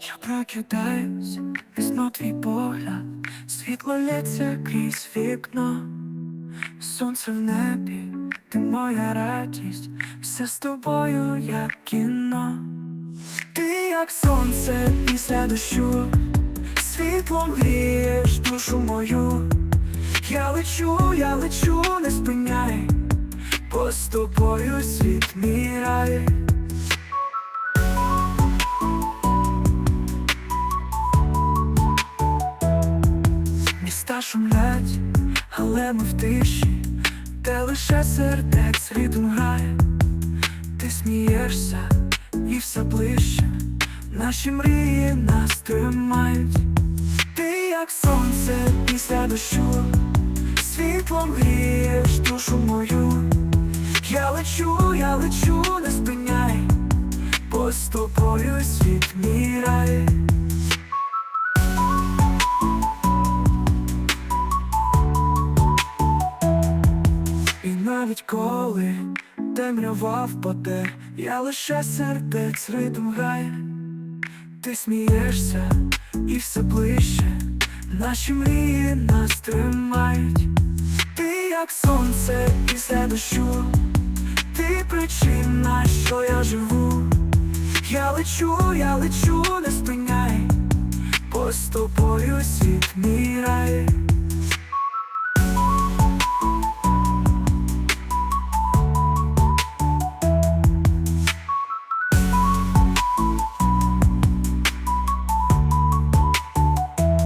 Я прокидаюсь, візьму твій погляд, світло лється крізь вікно, сонце в небі, ти моя радість, все з тобою, як кіно. Ти як сонце після дощу, світлом грієш душу мою. Я лечу, я лечу, не спиняй, тобою світ мій рай. Міста шумлять, але ми в тиші, де лише сердець ритм грає, ти смієшся і все ближче, наші мрії нас тримають, ти як сонце після дощу, світлом грієш душу мою. Я лечу, я лечу, не спиняй, тобою світ мій. І навіть коли темрява впаде, я лише сердець ритм грає, ти смієшся і все ближче, наші мрії нас тримають, як сонце після дощу, ти причина, що я живу, я лечу, я лечу, не спиняй,